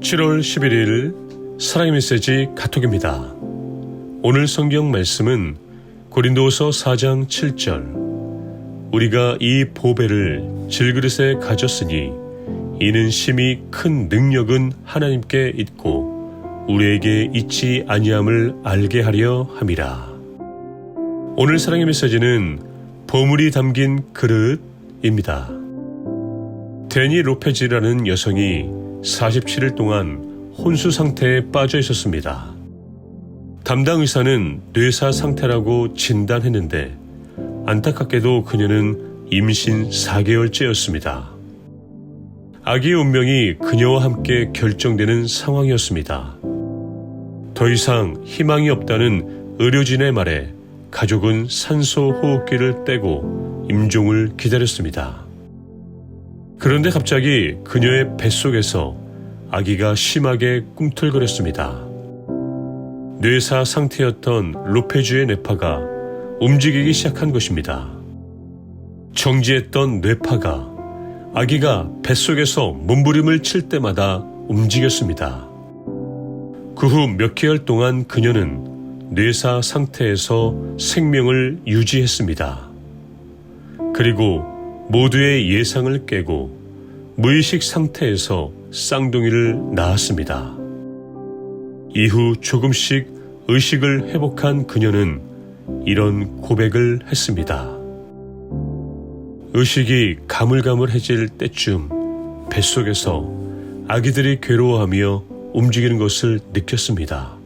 7월 11일 사랑의 메시지 카톡입니다. 오늘 성경 말씀은 고린도서 4장 7절 우리가 이 보배를 질그릇에 가졌으니 이는 심히 큰 능력은 하나님께 있고 우리에게 있지 아니함을 알게 하려 함이라. 오늘 사랑의 메시지는 보물이 담긴 그릇입니다. 데니 로페즈라는 여성이 47일 동안 혼수 상태에 빠져 있었습니다. 담당 의사는 뇌사 상태라고 진단했는데 안타깝게도 그녀는 임신 4개월째였습니다. 아기의 운명이 그녀와 함께 결정되는 상황이었습니다. 더 이상 희망이 없다는 의료진의 말에 가족은 산소 호흡기를 떼고 임종을 기다렸습니다. 그런데 갑자기 그녀의 뱃속에서 아기가 심하게 꿈틀거렸습니다. 뇌사 상태였던 로페주의 뇌파가 움직이기 시작한 것입니다. 정지했던 뇌파가 아기가 뱃속에서 몸부림을 칠 때마다 움직였습니다. 그 후 몇 개월 동안 그녀는 뇌사 상태에서 생명을 유지했습니다. 그리고 모두의 예상을 깨고 무의식 상태에서 쌍둥이를 낳았습니다. 이후 조금씩 의식을 회복한 그녀는 이런 고백을 했습니다. 의식이 가물가물해질 때쯤 뱃속에서 아기들이 괴로워하며 움직이는 것을 느꼈습니다.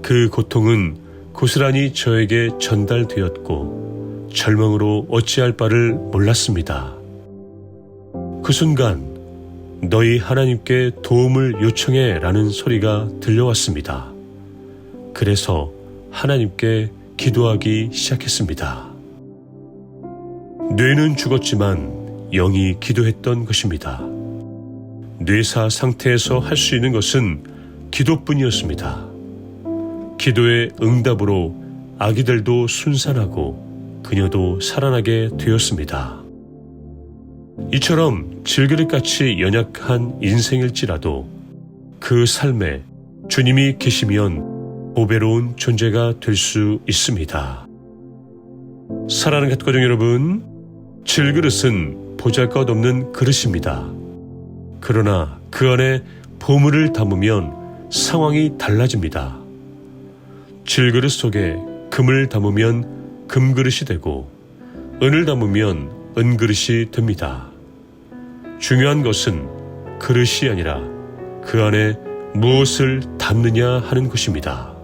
그 고통은 고스란히 저에게 전달되었고 절망으로 어찌할 바를 몰랐습니다. 그 순간 너희 하나님께 도움을 요청해 라는 소리가 들려왔습니다. 그래서 하나님께 기도하기 시작했습니다. 뇌는 죽었지만 영이 기도했던 것입니다. 뇌사 상태에서 할 수 있는 것은 기도뿐이었습니다. 기도의 응답으로 아기들도 순산하고 그녀도 살아나게 되었습니다. 이처럼 질그릇같이 연약한 인생일지라도 그 삶에 주님이 계시면 보배로운 존재가 될 수 있습니다. 사랑하는 가족 여러분, 질그릇은 보잘것없는 그릇입니다. 그러나 그 안에 보물을 담으면 상황이 달라집니다. 질그릇 속에 금을 담으면 금그릇이 되고 은을 담으면 은그릇이 됩니다. 중요한 것은 그릇이 아니라 그 안에 무엇을 담느냐 하는 것입니다.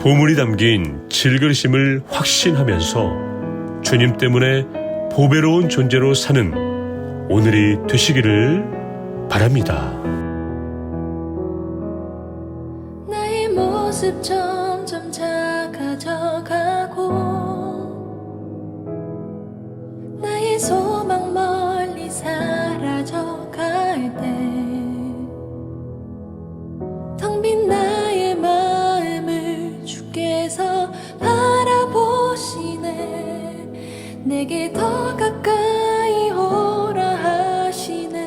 보물이 담긴 질그릇임을 확신하면서 주님 때문에 보배로운 존재로 사는 오늘이 되시기를 바랍니다. 나의 모습 점점 작아져가 내게 더 가까이 오라 하시네.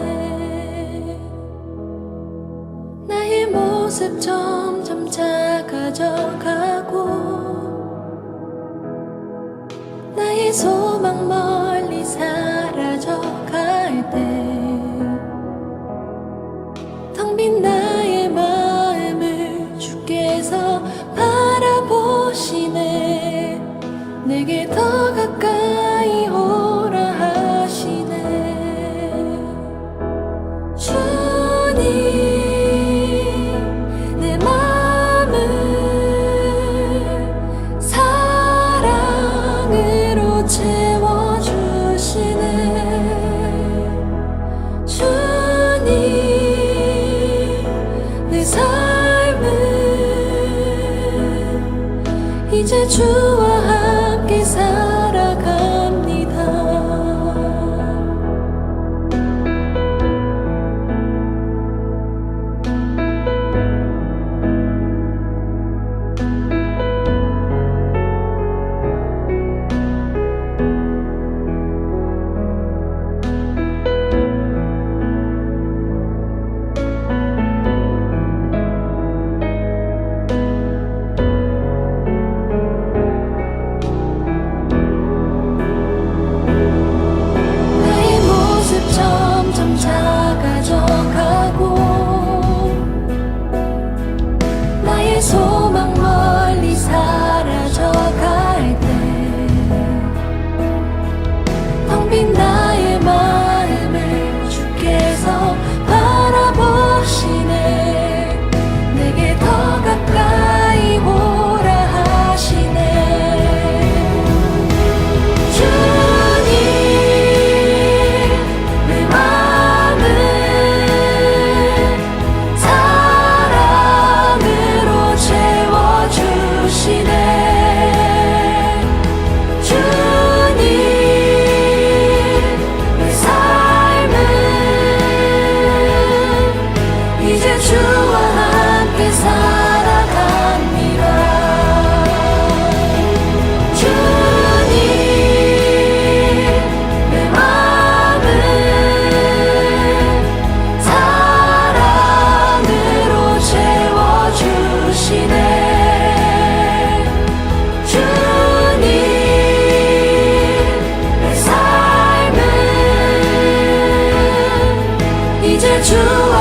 나의 모습 점점 작아져가고 나의 소망 멀리 사 이 이제 주와